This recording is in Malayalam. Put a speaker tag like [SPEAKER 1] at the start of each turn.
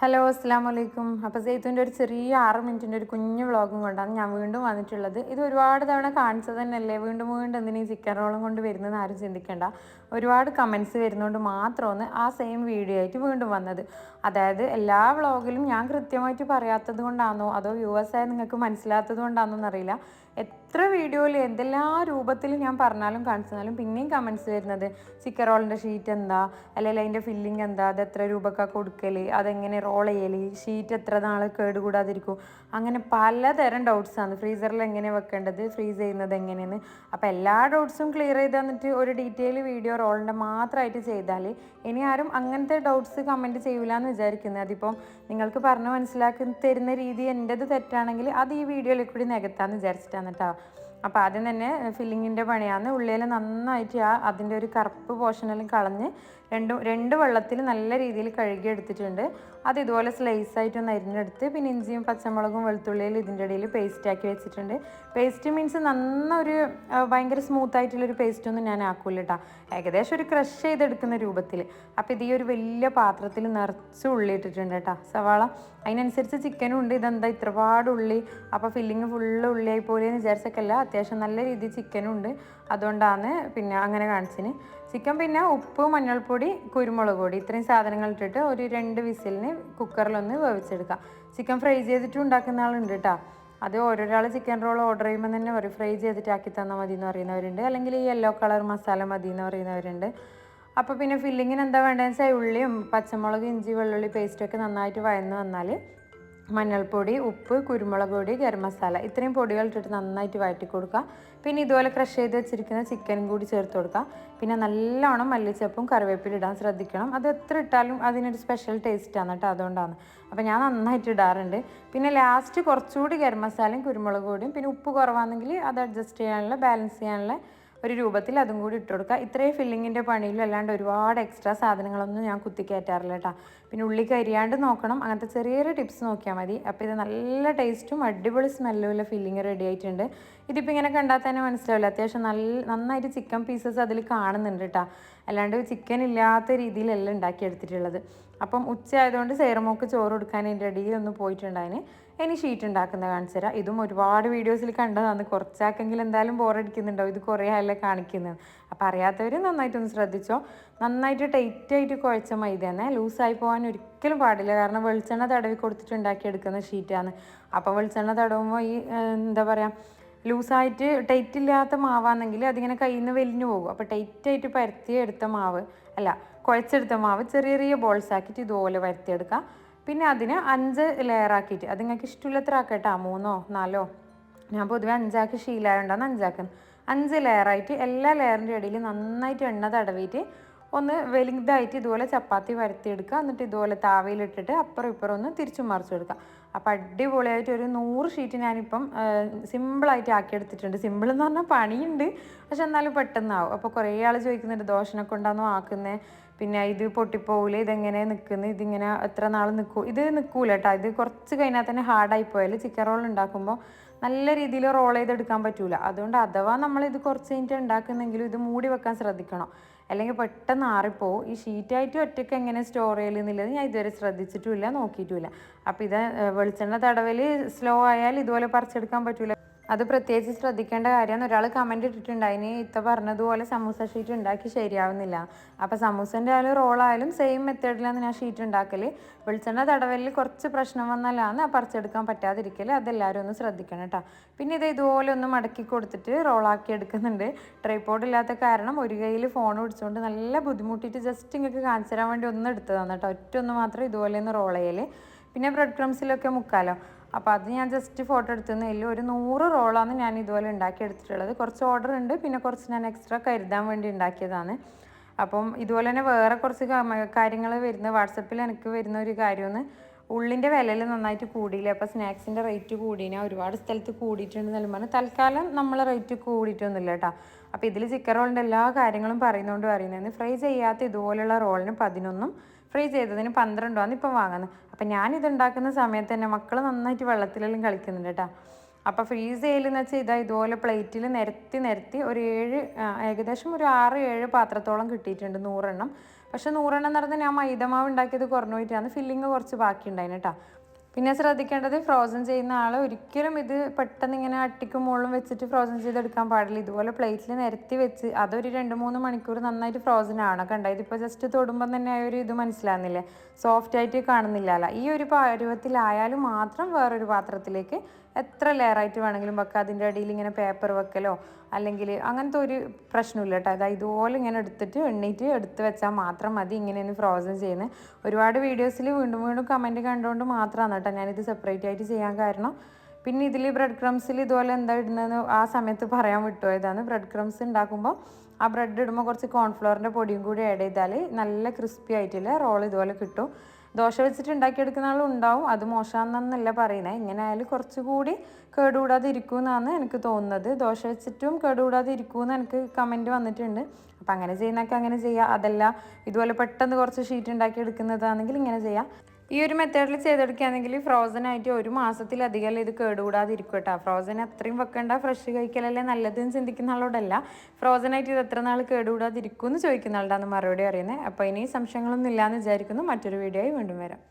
[SPEAKER 1] ഹലോ അസ്സാം വലൈക്കും അപ്പോൾ സെയ്ത്തുന്റെ ഒരു ചെറിയ ആറ് മിനിറ്റിന്റെ ഒരു കുഞ്ഞു വ്ളോഗും കൊണ്ടാണ് ഞാൻ വീണ്ടും വന്നിട്ടുള്ളത്. ഇത് ഒരുപാട് തവണ കാണിച്ചത് തന്നെയല്ലേ വീണ്ടും വീണ്ടും എന്തിനീ ചിക്കൻ റോളും കൊണ്ട് വരുന്നതെന്ന് ആരും ചിന്തിക്കേണ്ട. ഒരുപാട് കമൻസ് വരുന്നതുകൊണ്ട് മാത്രമാണ് ആ സെയിം വീഡിയോ ആയിട്ട് വീണ്ടും വന്നത്. അതായത് എല്ലാ വ്ളോഗിലും ഞാൻ കൃത്യമായിട്ട് പറയാത്തത് കൊണ്ടാണോ അതോ വ്യൂവേഴ്സ് ആയ നിങ്ങൾക്ക് മനസ്സിലാത്തത് കൊണ്ടാണോ എന്നറിയില്ല. എത്ര വീഡിയോയിൽ എന്തെല്ലാ രൂപത്തിൽ ഞാൻ പറഞ്ഞാലും കാണിച്ചാലും പിന്നെയും കമൻസ് വരുന്നത്. ചിക്കൻ റോളിന്റെ ഷീറ്റ് എന്താ? അല്ലെങ്കിൽ അതിന്റെ ഫില്ലിംഗ് എന്താ? അത് എത്ര രൂപക്കാണ് കൊടുക്കൽ അതെങ്ങനെ റോൾ ചെയ്യൽ ഷീറ്റ് എത്ര നാൾ കേടുകൂടാതിരിക്കും അങ്ങനെ പലതരം ഡൗട്ട്സാണ് ഫ്രീസറിൽ എങ്ങനെ വെക്കേണ്ടത്? ഫ്രീസ് ചെയ്യുന്നത് എങ്ങനെയെന്ന്? അപ്പോൾ എല്ലാ ഡൗട്ട്സും ക്ലിയർ ചെയ്ത് തന്നിട്ട് ഒരു ഡീറ്റെയിൽ വീഡിയോ റോളിന്റെ മാത്രമായിട്ട് ചെയ്താൽ ഇനി ആരും അങ്ങനത്തെ ഡൗട്ട്സ് കമന്റ് ചെയ്യില്ല എന്ന് വിചാരിക്കുന്നത് അതിപ്പം നിങ്ങൾക്ക് പറഞ്ഞ് മനസ്സിലാക്കി തരുന്ന രീതി എന്റെത് തെറ്റാണെങ്കിൽ അത് ഈ വീഡിയോയിൽ കൂടി നികത്താമെന്ന് വിചാരിച്ചിട്ടാണ് കേട്ടോ അപ്പോൾ ആദ്യം തന്നെ ഫില്ലിങ്ങിന്റെ പണിയാണ്. ഉള്ളിയിൽ നന്നായിട്ട് ആ അതിന്റെ ഒരു കറുപ്പ് പോർഷനെല്ലാം കളഞ്ഞ് രണ്ട് രണ്ട് വെള്ളത്തിൽ നല്ല രീതിയിൽ കഴുകി എടുത്തിട്ടുണ്ട്. അത് ഇതുപോലെ സ്ലൈസ് ആയിട്ട് ഒന്ന് അരിഞ്ഞെടുത്ത് പിന്നെ ഇഞ്ചിയും പച്ചമുളകും വെളുത്തുള്ളിയിൽ ഇതിന്റെ ഇടയിൽ പേസ്റ്റ് ആക്കി വെച്ചിട്ടുണ്ട്. പേസ്റ്റ് മീൻസ് നന്നൊരു ഭയങ്കര പേസ്റ്റ് ഒന്നും ഞാൻ ആക്കൂല കേട്ടോ ഏകദേശം ഒരു ക്രഷ് ചെയ്തെടുക്കുന്ന രൂപത്തിൽ. അപ്പോൾ ഇത് ഈ ഒരു വലിയ പാത്രത്തിൽ നിറച്ച് ഉള്ളി ഇട്ടിട്ടുണ്ട് കേട്ടോ സവാള. അതിനനുസരിച്ച് ചിക്കനും ഉണ്ട്. ഇതെന്താ ഇത്രപാട് ഉള്ളി? അപ്പോൾ ഫില്ലിങ് ഫുള്ള് ഉള്ളിയായി പോലെ എന്ന് വിചാരിച്ചൊക്കെയല്ല അത്യാവശ്യം നല്ല രീതിയിൽ ചിക്കനും ഉണ്ട് അതുകൊണ്ടാണ് പിന്നെ അങ്ങനെ കാണിച്ചിന് ചിക്കൻ പിന്നെ ഉപ്പ് മഞ്ഞൾപ്പൊടി കുരുമുളക് പൊടി ഇത്രയും സാധനങ്ങൾ ഇട്ടിട്ട് ഒരു രണ്ട് വിസിലിന് കുക്കറിലൊന്ന് വേവിച്ചെടുക്കാം. ചിക്കൻ ഫ്രൈ ചെയ്തിട്ട് ഉണ്ടാക്കുന്ന ആളുണ്ട് കേട്ടോ. അത് ഓരോരാൾ ചിക്കൻ റോൾ ഓർഡർ ചെയ്യുമ്പോൾ തന്നെ പറയും ഫ്രൈ ചെയ്തിട്ട് ആക്കി തന്നാൽ മതി എന്ന് പറയുന്നവരുണ്ട്. അല്ലെങ്കിൽ ഈ യെല്ലോ കളർ മസാല മതി എന്ന് പറയുന്നവരുണ്ട്. അപ്പോൾ പിന്നെ ഫില്ലിങ്ങിന് എന്താ വേണ്ടതെന്ന് വെച്ചാൽ ഉള്ളിയും പച്ചമുളക് ഇഞ്ചി വെള്ളുള്ളി പേസ്റ്റൊക്കെ നന്നായിട്ട് വഴന്ന് വന്നാൽ മഞ്ഞൾപ്പൊടി ഉപ്പ് കുരുമുളക് പൊടി ഗരം മസാല. ഇത്രയും പൊടികൾ ഇട്ടിട്ട് നന്നായിട്ട് വഴറ്റി കൊടുക്കുക. പിന്നെ ഇതുപോലെ ക്രഷ് ചെയ്ത് വെച്ചിരിക്കുന്ന ചിക്കനും കൂടി ചേർത്ത് കൊടുക്കുക. പിന്നെ നല്ലോണം മല്ലിച്ചപ്പും കറിവേപ്പിൽ ഇടാൻ ശ്രദ്ധിക്കണം. അത് എത്ര ഇട്ടാലും അതിനൊരു സ്പെഷ്യൽ ടേസ്റ്റാണ് കേട്ടോ അതുകൊണ്ടാണ്. അപ്പോൾ ഞാൻ നന്നായിട്ട് ഇടാറുണ്ട്. പിന്നെ ലാസ്റ്റ് കുറച്ചുകൂടി ഗരം മസാലയും കുരുമുളക് പൊടിയും പിന്നെ ഉപ്പ് കുറവാണെങ്കിൽ അത് അഡ്ജസ്റ്റ് ചെയ്യാനുള്ള ബാലൻസ് ചെയ്യാനുള്ള ഒരു രൂപത്തിൽ അതും കൂടി ഇട്ട് കൊടുക്കുക. ഇത്രയും ഫില്ലിങ്ങിന്റെ പണിയിലും അല്ലാണ്ട് ഒരുപാട് എക്സ്ട്രാ സാധനങ്ങളൊന്നും ഞാൻ കുത്തിക്കയറ്റാറില്ല കേട്ടോ. പിന്നെ ഉള്ളി കരിയാണ്ട് നോക്കണം. അങ്ങനത്തെ ചെറിയൊരു ടിപ്സ് നോക്കിയാൽ മതി. അപ്പോൾ ഇത് നല്ല ടേസ്റ്റും അടിപൊളി സ്മെല്ലും ഉള്ള ഫില്ലിങ് റെഡി ആയിട്ടുണ്ട്. ഇതിപ്പോൾ ഇങ്ങനെ കണ്ടാൽ തന്നെ മനസ്സിലാവില്ല. അത്യാവശ്യം നല്ല നന്നായിട്ട് ചിക്കൻ പീസസ് അതിൽ കാണുന്നുണ്ട് കേട്ടോ. അല്ലാണ്ട് ചിക്കൻ ഇല്ലാത്ത രീതിയിലല്ല ഉണ്ടാക്കിയെടുത്തിട്ടുള്ളത്. അപ്പം ഉച്ച ആയതുകൊണ്ട് സേറമോക്ക് ചോറ് കൊടുക്കാൻ എന്റെ ഇടയിൽ ഒന്ന് പോയിട്ടുണ്ടായിന്. ഇനി ഷീറ്റ് ഉണ്ടാക്കുന്ന കാണിച്ചു തരാം. ഇതും ഒരുപാട് വീഡിയോസിൽ കണ്ടതാണ്. കുറച്ചാക്കെങ്കിലും എന്തായാലും ബോറടിക്കുന്നുണ്ടാവും ഇത് കുറേ ആയല്ലേ കാണിക്കുന്നത് അപ്പോൾ അറിയാത്തവർ നന്നായിട്ടൊന്ന് ശ്രദ്ധിച്ചോ. നന്നായിട്ട് ടൈറ്റായിട്ട് കുഴച്ച മൈദ തന്നെ ലൂസായി പോകാൻ ഒരിക്കലും പാടില്ല. കാരണം വെളിച്ചെണ്ണ തടവി കൊടുത്തിട്ട് ഉണ്ടാക്കിയെടുക്കുന്ന ഷീറ്റാണ് അപ്പോൾ വെളിച്ചെണ്ണ തടവുമ്പോൾ ഈ എന്താ പറയുക ലൂസായിട്ട് ടൈറ്റ് ഇല്ലാത്ത മാവാണെങ്കിൽ അതിങ്ങനെ കയ്യിൽ നിന്ന് വലിഞ്ഞു പോകും. അപ്പോൾ ടൈറ്റായിട്ട് പരത്തി എടുത്ത മാവ് അല്ല കുഴച്ചെടുത്ത മാവ് ചെറിയ ചെറിയ ബോൾസ് ആക്കിയിട്ട് ഇതുപോലെ പരത്തിയെടുക്കുക പിന്നെ അതിന് അഞ്ച് ലെയർ ആക്കിയിട്ട് അത് നിങ്ങൾക്ക് ഇഷ്ടമില്ലത്ര ആക്കട്ടോ മൂന്നോ നാലോ? ഞാൻ പൊതുവെ അഞ്ചാക്കി ശീലമായോണ്ടാണ് അഞ്ചാക്കുന്നത്. അഞ്ച് ലെയറായിട്ട് എല്ലാ ലെയറിന്റെ ഇടയിൽ നന്നായിട്ട് എണ്ണ തടവിയിട്ട് ഒന്ന് വലുതായിട്ട് ഇതുപോലെ ചപ്പാത്തി വരത്തിയെടുക്കുക. എന്നിട്ട് ഇതുപോലെ താവയിലിട്ടിട്ട് അപ്പുറം ഇപ്പുറം ഒന്ന് തിരിച്ചു മറിച്ചു കൊടുക്കുക അപ്പോൾ അടിപൊളിയായിട്ട് ഒരു നൂറ് ഷീറ്റ് ഞാനിപ്പം സിമ്പിളായിട്ട് ആക്കിയെടുത്തിട്ടുണ്ട്. സിമ്പിൾ എന്ന് പറഞ്ഞാൽ പണിയുണ്ട്. പക്ഷെ എന്നാലും പെട്ടെന്നാവും. അപ്പോൾ കുറേ ആൾ ചോദിക്കുന്നുണ്ട് ദോഷനെ കൊണ്ടാണോ ആക്കുന്നത് പിന്നെ ഇത് പൊട്ടിപ്പോവില്ല ഇതെങ്ങനെ നിൽക്കുന്നത് ഇതിങ്ങനെ എത്ര നാൾ നിൽക്കൂ ഇത് നിൽക്കൂല കേട്ടോ. ഇത് കുറച്ച് കഴിഞ്ഞാൽ തന്നെ ഹാർഡായി പോയാൽ ചിക്കൻ റോൾ ഉണ്ടാക്കുമ്പോൾ നല്ല രീതിയിൽ റോൾ ചെയ്തെടുക്കാൻ പറ്റൂല. അതുകൊണ്ട് അഥവാ നമ്മൾ ഇത് കുറച്ച് കഴിഞ്ഞിട്ട് ഉണ്ടാക്കുന്നെങ്കിലും ഇത് മൂടി വെക്കാൻ ശ്രദ്ധിക്കണം. അല്ലെങ്കിൽ പെട്ടെന്ന് ആറിപ്പോവും ഈ ഷീറ്റായിട്ട് ഒറ്റയ്ക്ക് എങ്ങനെ സ്റ്റോർ ചെയ്യലെന്നുള്ളത് ഞാൻ ഇതുവരെ ശ്രദ്ധിച്ചിട്ടുമില്ല നോക്കിയിട്ടുമില്ല. അപ്പോൾ ഇത് വെളിച്ചെണ്ണ തടവൽ സ്ലോ ആയാൽ ഇതുപോലെ പറിച്ചെടുക്കാൻ പറ്റൂല. അത് പ്രത്യേകിച്ച് ശ്രദ്ധിക്കേണ്ട കാര്യമാണ്. ഒരാൾ കമന്റ് ഇട്ടിട്ടുണ്ട് അതിന് ഇത്ത പറഞ്ഞതുപോലെ സമൂസ ഷീറ്റ് ഉണ്ടാക്കി ശരിയാവുന്നില്ല. അപ്പോൾ സമൂസന്റെ ആയാലും റോളായാലും സെയിം മെത്തേഡിലാണ് ഞാൻ ഷീറ്റ് ഉണ്ടാക്കൽ വെളിച്ചെണ്ണ തടവലിൽ കുറച്ച് പ്രശ്നം വന്നാലാണ് ആ പറിച്ചെടുക്കാൻ പറ്റാതിരിക്കൽ അതെല്ലാവരും ഒന്ന് ശ്രദ്ധിക്കണം കേട്ടോ. പിന്നെ ഇത് ഇതുപോലെ ഒന്ന് മടക്കി കൊടുത്തിട്ട് റോളാക്കി എടുക്കുന്നുണ്ട്. ട്രൈപോഡ് ഇല്ലാത്ത കാരണം ഒരു കയ്യിൽ ഫോൺ പിടിച്ചുകൊണ്ട് നല്ല ബുദ്ധിമുട്ടിയിട്ട് ജസ്റ്റ് ഇങ്ങൾക്ക് കാണിച്ചു തരാൻ വേണ്ടി ഒന്ന് എടുത്തതാണ് കേട്ടോ. ഒറ്റ ഒന്ന് മാത്രം ഇതുപോലെ ഒന്ന് റോൾ പിന്നെ ബ്രെഡ് ക്രംസിലൊക്കെ മുക്കാലോ? അപ്പോൾ അത് ഞാൻ ജസ്റ്റ് ഫോട്ടോ എടുത്തുന്നില്ല ഒരു നൂറ് റോളാണ് ഞാൻ ഇതുപോലെ ഉണ്ടാക്കി എടുത്തിട്ടുള്ളത്. കുറച്ച് ഓർഡർ ഉണ്ട് പിന്നെ കുറച്ച് ഞാൻ എക്സ്ട്രാ കരുതാൻ വേണ്ടി ഉണ്ടാക്കിയതാണ്. അപ്പം ഇതുപോലെ തന്നെ വേറെ കുറച്ച് കാര്യങ്ങൾ വരുന്ന വാട്സപ്പിൽ എനിക്ക് വരുന്ന ഒരു കാര്യമെന്ന് ഉള്ളിന്റെ വിലയിൽ നന്നായിട്ട് കൂടിയില്ല? അപ്പോൾ സ്നാക്സിന്റെ റേറ്റ് കൂടിയില്ല ഒരുപാട് സ്ഥലത്ത് കൂടിയിട്ടുണ്ടെന്നാലും പറഞ്ഞാൽ തൽക്കാലം നമ്മളെ റേറ്റ് കൂടിയിട്ടൊന്നുമില്ല കേട്ടോ. അപ്പോൾ ഇതിൽ ചിക്കൻ റോളിന്റെ എല്ലാ കാര്യങ്ങളും പറയുന്നതുകൊണ്ട് പറയുന്നതെന്ന് ഫ്രൈ ചെയ്യാത്ത ഇതുപോലെയുള്ള റോളിന് പതിനൊന്നും ഫ്രൈ ചെയ്തതിന് പന്ത്രണ്ടുമാണ് ഇപ്പം വാങ്ങുന്നത്. അപ്പം ഞാനിത് ഉണ്ടാക്കുന്ന സമയത്ത് തന്നെ മക്കൾ നന്നായിട്ട് വെള്ളത്തിലെല്ലാം കളിക്കുന്നുണ്ട് കേട്ടോ. അപ്പോൾ ഫ്രീസ് ചെയ്യലെന്ന് വെച്ചാൽ ഇതാ ഇതുപോലെ പ്ലേറ്റിൽ നിരത്തി നിരത്തി ഒരു ഏഴ് ഏകദേശം ഒരു ആറ് ഏഴ് പാത്രത്തോളം കിട്ടിയിട്ടുണ്ട് നൂറെണ്ണം. പക്ഷേ നൂറെണ്ണം നടന്ന് ഞാൻ മൈദമാവ് ഉണ്ടാക്കിയത് കുറഞ്ഞു പോയിട്ടാണ്. ഫില്ലിങ് കുറച്ച് ബാക്കി ഉണ്ടായിരുന്നു കേട്ടോ. പിന്നെ ശ്രദ്ധിക്കേണ്ടത് ഫ്രോസൺ ചെയ്യുന്ന ആൾ ഒരിക്കലും ഇത് പെട്ടെന്ന് ഇങ്ങനെ അട്ടിക്കും മുകളിലും വെച്ചിട്ട് ഫ്രോസൺ ചെയ്തെടുക്കാൻ പാടില്ല. ഇതുപോലെ പ്ലേറ്റിൽ നിരത്തി വെച്ച് അതൊരു രണ്ട് മൂന്ന് മണിക്കൂർ നന്നായിട്ട് ഫ്രോസൺ ആണൊക്കെ കണ്ട? ഇതിപ്പോൾ ജസ്റ്റ് തൊടുമ്പം തന്നെ ആ ഒരു ഇത് മനസ്സിലാകുന്നില്ലേ സോഫ്റ്റ് ആയിട്ട് കാണുന്നില്ലല്ലോ ഈ ഒരു പരുവത്തിലായാലും മാത്രം വേറൊരു പാത്രത്തിലേക്ക് എത്ര ലെയറായിട്ട് വേണമെങ്കിലും വെക്കാം. അതിന്റെ അടിയിൽ ഇങ്ങനെ പേപ്പർ വെക്കലോ അല്ലെങ്കിൽ അങ്ങനത്തെ ഒരു പ്രശ്നമില്ല കേട്ടോ. അതായത് ഇതുപോലെ ഇങ്ങനെ എടുത്തിട്ട് എണ്ണീറ്റ് എടുത്ത് വെച്ചാൽ മാത്രം മതി. ഇങ്ങനെയാണ് ഫ്രോസൺ ചെയ്യുന്നത്. ഒരുപാട് വീഡിയോസിൽ വീണ്ടും വീണ്ടും കമന്റ് കണ്ടുകൊണ്ട് മാത്രമാണ് കേട്ടോ ഞാനിത് സെപ്പറേറ്റ് ആയിട്ട് ചെയ്യാൻ കാരണം. പിന്നെ ഇതിൽ ബ്രെഡ് ക്രംസിൽ ഇതുപോലെ എന്താ ഇടുന്നതെന്ന് ആ സമയത്ത് പറയാൻ വിട്ടുപോയതാണ് ബ്രെഡ് ക്രംസ് ഉണ്ടാക്കുമ്പോൾ ആ ബ്രെഡ് ഇടുമ്പോൾ കുറച്ച് കോൺഫ്ലോറിന്റെ പൊടിയും കൂടി ആഡ് ചെയ്താൽ നല്ല ക്രിസ്പി ആയിട്ടുള്ള റോൾ ഇതുപോലെ കിട്ടും. ദോശ വെച്ചിട്ട് ഉണ്ടാക്കിയെടുക്കുന്ന ആളും ഉണ്ടാവും. അത് മോശമാണെന്നല്ല പറയുന്നത് ഇങ്ങനെ ആയാലും കുറച്ചുകൂടി കേടുകൂടാതെ ഇരിക്കുമെന്നാണ് എനിക്ക് തോന്നുന്നത്. ദോശ വെച്ചിട്ടും കേടുകൂടാതെ ഇരിക്കുമെന്ന് എനിക്ക് കമന്റ് വന്നിട്ടുണ്ട്. അപ്പം അങ്ങനെ ചെയ്യുന്നൊക്കെ അങ്ങനെ ചെയ്യുക അതല്ല ഇതുപോലെ പെട്ടെന്ന് കുറച്ച് ഷീറ്റ് ഉണ്ടാക്കി എടുക്കുന്നതാണെങ്കിൽ ഇങ്ങനെ ചെയ്യാം. ഈ ഒരു മെത്തേഡിൽ ചെയ്തെടുക്കുകയാണെങ്കിൽ ഫ്രോസൺ ആയിട്ട് ഒരു മാസത്തിലധികം ഇത് കേടുകൂടാതെ ഇരിക്കും കേട്ടോ ഫ്രോസൺ അത്രയും വെക്കേണ്ട ഫ്രഷ് കഴിക്കലല്ലേ നല്ലതെന്ന് ചിന്തിക്കുന്ന ആളോടല്ല. ഫ്രോസൺ ആയിട്ട് ഇത് എത്ര നാൾ കേടുകൂടാതെ ഇരിക്കും എന്ന് ചോദിക്കുന്ന ആളുടെ മറുപടി അറിയുന്നത് അപ്പോൾ ഇനി സംശയങ്ങളൊന്നും ഇല്ലയെന്ന് വിചാരിക്കുന്നു. മറ്റൊരു വീഡിയോയിൽ വീണ്ടും വരാം.